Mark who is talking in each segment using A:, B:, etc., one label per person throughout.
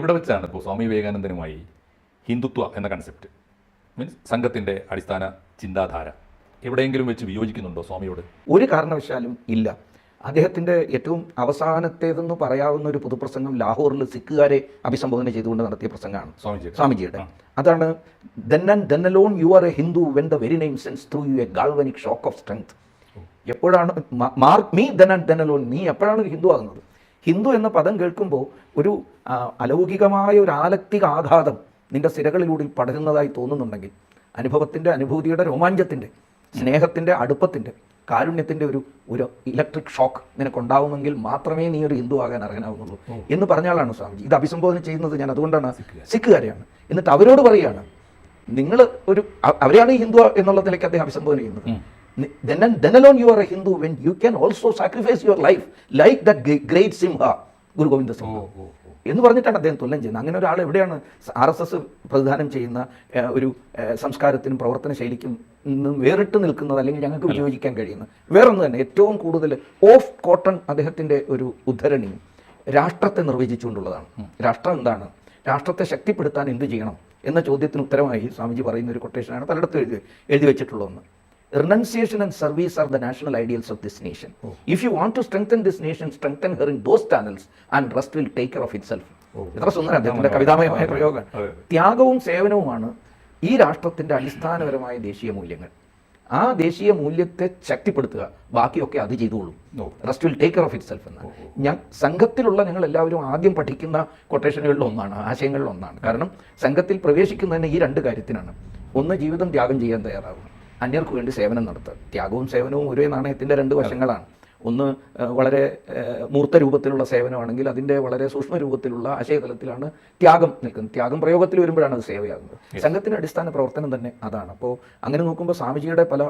A: ഇവിടെ വെച്ചാണ് ഇപ്പോൾ സ്വാമി വിവേകാനന്ദനുമായി ഹിന്ദുത്വ എന്ന കൺസെപ്റ്റ് മീൻസ് സംഘത്തിന്റെ അടിസ്ഥാന ചിന്താധാര. എവിടെയെങ്കിലും വെച്ച് വിയോജിക്കുന്നുണ്ടോ സ്വാമിയോട്?
B: ഒരു കാരണവശാലും ഇല്ല. അദ്ദേഹത്തിന്റെ ഏറ്റവും അവസാനത്തേതെന്ന് പറയാവുന്ന ഒരു പൊതുപ്രസംഗം ലാഹോറിൽ സിഖുകാരെ അഭിസംബോധന ചെയ്തുകൊണ്ട് നടത്തിയ പ്രസംഗമാണ്
A: സ്വാമിജി
B: സ്വാമിജിയുടെ. അതാണ് then and then alone you are a Hindu when the very name sends through you a galvanic shock of strength എപ്പോഴാണ് mark me then and then alone നീ എപ്പോഴാണ് ഒരു ഹിന്ദു ആകുന്നത്? ഹിന്ദു എന്ന പദം കേൾക്കുമ്പോൾ ഒരു അലൗകികമായ ഒരു ആലക്തിക ആഘാതം നിന്റെ സിരകളിലൂടെ പടരുന്നതായി തോന്നുന്നുണ്ടെങ്കിൽ അനുഭവത്തിന്റെ അനുഭൂതിയുടെ രോമാഞ്ചത്തിന്റെ സ്നേഹത്തിന്റെ അടുപ്പത്തിന്റെ കാരുണ്യത്തിന്റെ ഒരു ഒരു ഇലക്ട്രിക് ഷോക്ക് നിനക്കുണ്ടാവുമെങ്കിൽ മാത്രമേ നീ ഒരു ഹിന്ദു ആകാൻ അറിയാനാവുന്നുള്ളൂ എന്ന് പറഞ്ഞാലാണ് സ്വാമിജി. ഇത് അഭിസംബോധന ചെയ്യുന്നത് ഞാൻ അതുകൊണ്ടാണ് സിഖുകാരെയാണ് എന്നിട്ട് അവരോട് പറയുകയാണ് നിങ്ങൾ ഒരു അവരെയാണ് ഹിന്ദു എന്നുള്ള നിലയ്ക്ക് അദ്ദേഹം അഭിസംബോധന ചെയ്യുന്നത്. Then and then alone you are a Hindu when you can also sacrifice your life like that great Simha Guru Govind Singh. എന്ന് പറഞ്ഞിട്ടാണ് അദ്ദേഹം തുല്യം ചെയ്യുന്നത്. അങ്ങനെ ഒരാൾ എവിടെയാണ് ആർ എസ് എസ് പ്രതിദാനം ചെയ്യുന്ന ഒരു സംസ്കാരത്തിനും പ്രവർത്തന ശൈലിക്കും നിന്നും വേറിട്ട് നിൽക്കുന്നത് അല്ലെങ്കിൽ ഞങ്ങൾക്ക് വിയോജിക്കാൻ കഴിയുന്നത്. വേറൊന്ന് തന്നെ ഏറ്റവും കൂടുതൽ ഓഫ് കോട്ടൺ അദ്ദേഹത്തിന്റെ ഒരു ഉദ്ധരണിയും രാഷ്ട്രത്തെ നിർവചിച്ചുകൊണ്ടുള്ളതാണ്. രാഷ്ട്രം എന്താണ്? രാഷ്ട്രത്തെ ശക്തിപ്പെടുത്താൻ എന്ത് ചെയ്യണം? എന്ന ചോദ്യത്തിന് ഉത്തരമായി സ്വാമിജി പറയുന്ന ഒരു കൊട്ടേഷനാണ് പലയിടത്തും എഴുതി എഴുതി വെച്ചിട്ടുള്ളതെന്ന് renunciation and service are the national ideals of this nation. If you want to strengthen this nation, strengthen her in those channels and rest will take care of itself. എത്ര സുന്ദരം അദ്ദേഹത്തിന്റെ കവിതാമയമായ പ്രയോഗം. ത്യാഗവും സേവനവുമാണ് ഈ രാഷ്ട്രത്തിന്റെ അടിസ്ഥാനപരമായ ദേശീയ മൂല്യങ്ങൾ. ആ ദേശീയ മൂല്യത്തെ ശക്തിപ്പെടുത്തുക. ബാക്കിയൊക്കെ അത് ചെയ്തോളും. Rest will take care of itself എന്ന് ഞാൻ സംഘത്തിലുള്ള ഞങ്ങൾ എല്ലാവരും ആദ്യം പഠിക്കുന്ന കൊട്ടേഷനുകളിൽ ഒന്നാണ് ആശയങ്ങളിൽ ഒന്നാണ്. കാരണം സംഘത്തിൽ പ്രവേശിക്കുന്നതിന് ഈ രണ്ട് കാര്യത്തിനാണ്. ഒന്ന് ജീവിതം ത്യാഗം ചെയ്യാൻ തയ്യാറാവുക. അന്യർക്ക് വേണ്ടി സേവനം നടത്തുക. ത്യാഗവും സേവനവും ഒരേ നാണയത്തിന്റെ രണ്ട് വശങ്ങളാണ്. ഒന്ന് വളരെ മൂർത്ത രൂപത്തിലുള്ള സേവനമാണെങ്കിൽ അതിന്റെ വളരെ സൂക്ഷ്മ രൂപത്തിലുള്ള ആശയതലത്തിലാണ് ത്യാഗം നിൽക്കുന്നത്. ത്യാഗം പ്രയോഗത്തിൽ വരുമ്പോഴാണ് അത് സേവയാകുന്നത്. സംഘത്തിന്റെ അടിസ്ഥാന പ്രവർത്തനം തന്നെ അതാണ്. അപ്പോൾ അങ്ങനെ നോക്കുമ്പോൾ സ്വാമിജിയുടെ പല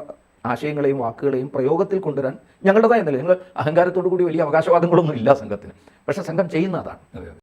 B: ആശയങ്ങളെയും വാക്കുകളെയും പ്രയോഗത്തിൽ കൊണ്ടുവരാൻ ഞങ്ങളുടേതായ നില ഞങ്ങൾ അഹങ്കാരത്തോടു കൂടി വലിയ അവകാശവാദങ്ങളൊന്നും ഇല്ല സംഘത്തിന്. പക്ഷേ സംഘം ചെയ്യുന്ന അതാണ്.
A: അതെ അതെ.